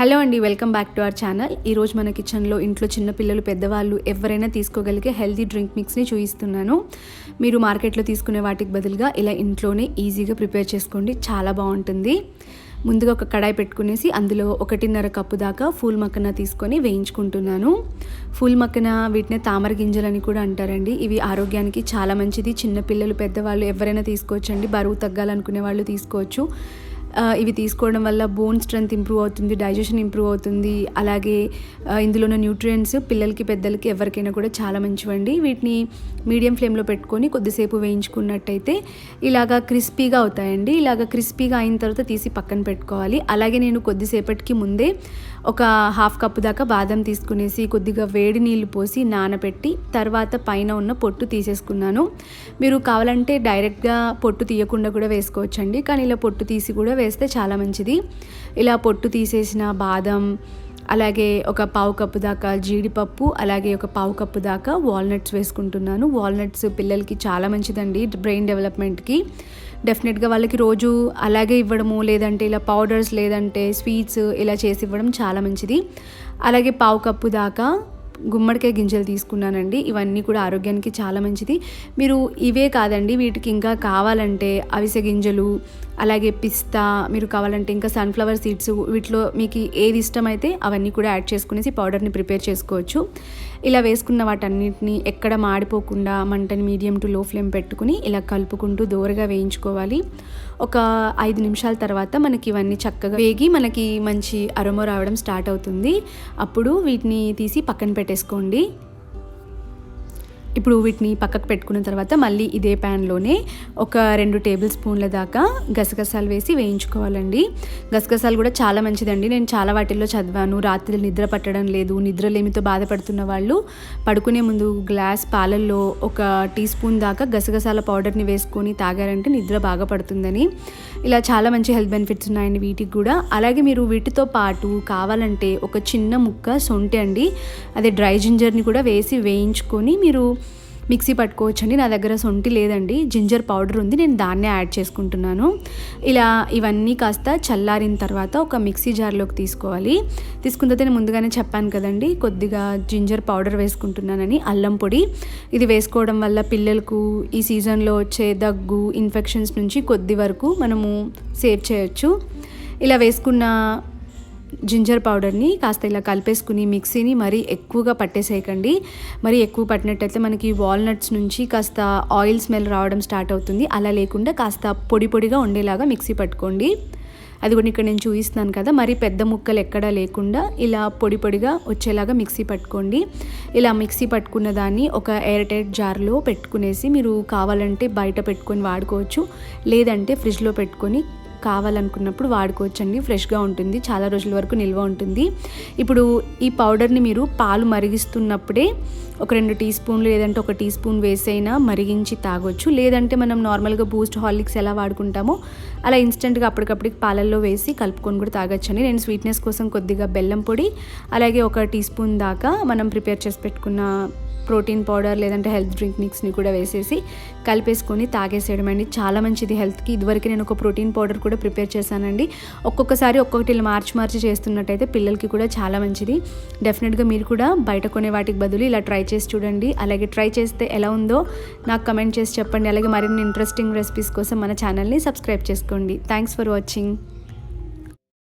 Hello అండి welcome back to our channel. ఈరోజు మన కిచెన్లో ఇంట్లో చిన్నపిల్లలు పెద్దవాళ్ళు ఎవరైనా తీసుకోగలిగే హెల్తీ డ్రింక్ మిక్స్ని చూపిస్తున్నాను మీరు మార్కెట్లో తీసుకునే వాటికి బదులుగా ఇలా ఇంట్లోనే ఈజీగా ప్రిపేర్ చేసుకోండి. చాలా బాగుంటుంది. ముందుగా ఒక కడాయి పెట్టుకునేసి అందులో ఒకటిన్నర కప్పు దాకా ఫూల్ మక్కన తీసుకొని వేయించుకుంటున్నాను. ఫూల్ మక్కన వీటిని తామర గింజలని కూడా అంటారండి. ఇవి ఆరోగ్యానికి చాలా మంచిది. చిన్నపిల్లలు పెద్దవాళ్ళు ఎవరైనా తీసుకోవచ్చండి. బరువు తగ్గాలనుకునే వాళ్ళు తీసుకోవచ్చు. ఇవి తీసుకోవడం వల్ల బోన్ స్ట్రెంత్ ఇంప్రూవ్ అవుతుంది డైజెషన్ ఇంప్రూవ్ అవుతుంది. అలాగే ఇందులో ఉన్న న్యూట్రియంట్స్ పిల్లలకి పెద్దలకి ఎవరికైనా కూడా చాలా మంచివండి. వీటిని మీడియం ఫ్లేమ్లో పెట్టుకొని కొద్దిసేపు వేయించుకున్నట్టయితే ఇలాగా క్రిస్పీగా అవుతాయండి. ఇలాగ క్రిస్పీగా అయిన తర్వాత తీసి పక్కన పెట్టుకోవాలి. అలాగే నేను కొద్దిసేపటికి ముందే ఒక హాఫ్ కప్ దాకా బాదం తీసుకునేసి కొద్దిగా వేడి నీళ్ళు పోసి నానబెట్టి తర్వాత పైన ఉన్న పొట్టు తీసేసుకున్నాను. మీరు కావాలంటే డైరెక్ట్గా పొట్టు తీయకుండా కూడా వేసుకోవచ్చండి. కానీ ఇలా పొట్టు తీసి కూడా వేస్తే చాలా మంచిది. ఇలా పొట్టు తీసేసిన బాదం అలాగే ఒక పావు కప్పు దాకా జీడిపప్పు అలాగే ఒక పావు కప్పు దాకా వాల్నట్స్ వేసుకుంటున్నాను. వాల్నట్స్ పిల్లలకి చాలా మంచిదండి బ్రెయిన్ డెవలప్మెంట్కి. డెఫినెట్గా వాళ్ళకి రోజు అలాగే ఇవ్వడము లేదంటే ఇలా పౌడర్స్ లేదంటే స్వీట్స్ ఇలా చేసి ఇవ్వడం చాలా మంచిది. అలాగే పావు కప్పు దాకా గుమ్మడికాయ గింజలు తీసుకున్నానండి. ఇవన్నీ కూడా ఆరోగ్యానికి చాలా మంచిది. మీరు ఇవే కాదండి వీటికి ఇంకా కావాలంటే అవిసె గింజలు అలాగే పిస్తా మీరు కావాలంటే ఇంకా సన్ఫ్లవర్ సీడ్స్ వీటిలో మీకు ఏది ఇష్టమైతే అవన్నీ కూడా యాడ్ చేసుకునేసి పౌడర్ని ప్రిపేర్ చేసుకోవచ్చు. ఇలా వేసుకున్న వాటన్నిటిని ఎక్కడ మాడిపోకుండా మంటని మీడియం టు లో ఫ్లేమ్ పెట్టుకుని ఇలా కలుపుకుంటూ దోరగా వేయించుకోవాలి. ఒక ఐదు నిమిషాల తర్వాత మనకి ఇవన్నీ చక్కగా వేగి మనకి మంచి అరమో రావడం స్టార్ట్ అవుతుంది. అప్పుడు వీటిని తీసి పక్కన పెట్టేసుకోండి. ఇప్పుడు వీటిని పక్కకు పెట్టుకున్న తర్వాత మళ్ళీ ఇదే ప్యాన్లోనే ఒక రెండు టేబుల్ స్పూన్ల దాకా గసగసాలు వేసి వేయించుకోవాలండి. గసగసాలు కూడా చాలా మంచిదండి. నేను చాలా వాటిల్లో చదివాను. రాత్రి నిద్ర పట్టడం లేదు. నిద్రలేమితో బాధపడుతున్న వాళ్ళు పడుకునే ముందు గ్లాస్ పాలల్లో ఒక టీ స్పూన్ దాకా గసగసాల పౌడర్ని వేసుకొని తాగారంటే నిద్ర బాగా పడుతుందని. ఇలా చాలా మంచి హెల్త్ బెనిఫిట్స్ ఉన్నాయండి వీటికి కూడా. అలాగే మీరు వీటితో పాటు కావాలంటే ఒక చిన్న ముక్క సొంటి అండి అదే డ్రై జింజర్ని కూడా వేసి వేయించుకొని మీరు మిక్సీ పట్టుకోవచ్చండి. నా దగ్గర సొంటి లేదండి. జింజర్ పౌడర్ ఉంది. నేను దాన్నే యాడ్ చేసుకుంటున్నాను. ఇలా ఇవన్నీ కాస్త చల్లారిన తర్వాత ఒక మిక్సీ జార్లోకి తీసుకోవాలి. తీసుకున్న తర్వాత నేను ముందుగానే చెప్పాను కదండి కొద్దిగా జింజర్ పౌడర్ వేసుకుంటున్నానని అల్లం పొడి. ఇది వేసుకోవడం వల్ల పిల్లలకు ఈ సీజన్లో వచ్చే దగ్గు ఇన్ఫెక్షన్స్ నుంచి కొద్ది వరకు మనము సేవ్ చేయొచ్చు. ఇలా వేసుకున్న జింజర్ పౌడర్ని కాస్త ఇలా కలిపేసుకుని మిక్సీని మరీ ఎక్కువగా పట్టేసేయకండి. మరీ ఎక్కువ పట్టినట్టయితే మనకి వాల్నట్స్ నుంచి కాస్త ఆయిల్ స్మెల్ రావడం స్టార్ట్ అవుతుంది. అలా లేకుండా కాస్త పొడి పొడిగా ఉండేలాగా మిక్సీ పట్టుకోండి. అది కూడా ఇక్కడ నేను చూపిస్తున్నాను కదా మరి పెద్ద ముక్కలు ఎక్కడా లేకుండా ఇలా పొడి పొడిగా వచ్చేలాగా మిక్సీ పట్టుకోండి. ఇలా మిక్సీ పట్టుకున్న దాన్ని ఒక ఎయిర్ టైట్ జార్లో పెట్టుకునేసి మీరు కావాలంటే బయట పెట్టుకొని వాడుకోవచ్చు. లేదంటే ఫ్రిడ్జ్లో పెట్టుకొని కావాలనుకున్నప్పుడు వాడుకోవచ్చండి. ఫ్రెష్గా ఉంటుంది. చాలా రోజుల వరకు నిల్వ ఉంటుంది. ఇప్పుడు ఈ పౌడర్ని మీరు పాలు మరిగిస్తున్నప్పుడే ఒక రెండు టీ స్పూన్లు లేదంటే ఒక టీ స్పూన్ వేసైనా మరిగించి తాగొచ్చు. లేదంటే మనం నార్మల్గా బూస్ట్ హార్లిక్స్ ఎలా వాడుకుంటామో అలా ఇన్స్టెంట్గా అప్పటికప్పటికి పాలల్లో వేసి కలుపుకొని కూడా తాగొచ్చండి. నేను స్వీట్నెస్ కోసం కొద్దిగా బెల్లం పొడి అలాగే ఒక టీ స్పూన్ దాకా మనం ప్రిపేర్ చేసి పెట్టుకున్న ప్రోటీన్ పౌడర్ లేదంటే హెల్త్ డ్రింక్ మిక్స్ని కూడా వేసేసి కలిపేసుకొని తాగేసేయడం అండి. చాలా మంచిది హెల్త్కి. ఇదివరకు నేను ఒక ప్రోటీన్ పౌడర్ కూడా ప్రిపేర్ చేశానండి. ఒక్కొక్కసారి ఒక్కొక్కటి ఇలా మార్చి మార్చి చేస్తున్నట్టయితే పిల్లలకి కూడా చాలా మంచిది. డెఫినెట్గా మీరు కూడా బయట కొనే వాటికి బదులు ఇలా ట్రై చేసి చూడండి. అలాగే ట్రై చేస్తే ఎలా ఉందో నాకు కమెంట్ చేసి చెప్పండి. అలాగే మరిన్ని ఇంట్రెస్టింగ్ రెసిపీస్ కోసం మన ఛానల్ని సబ్స్క్రైబ్ చేసుకోండి. Thanks for watching.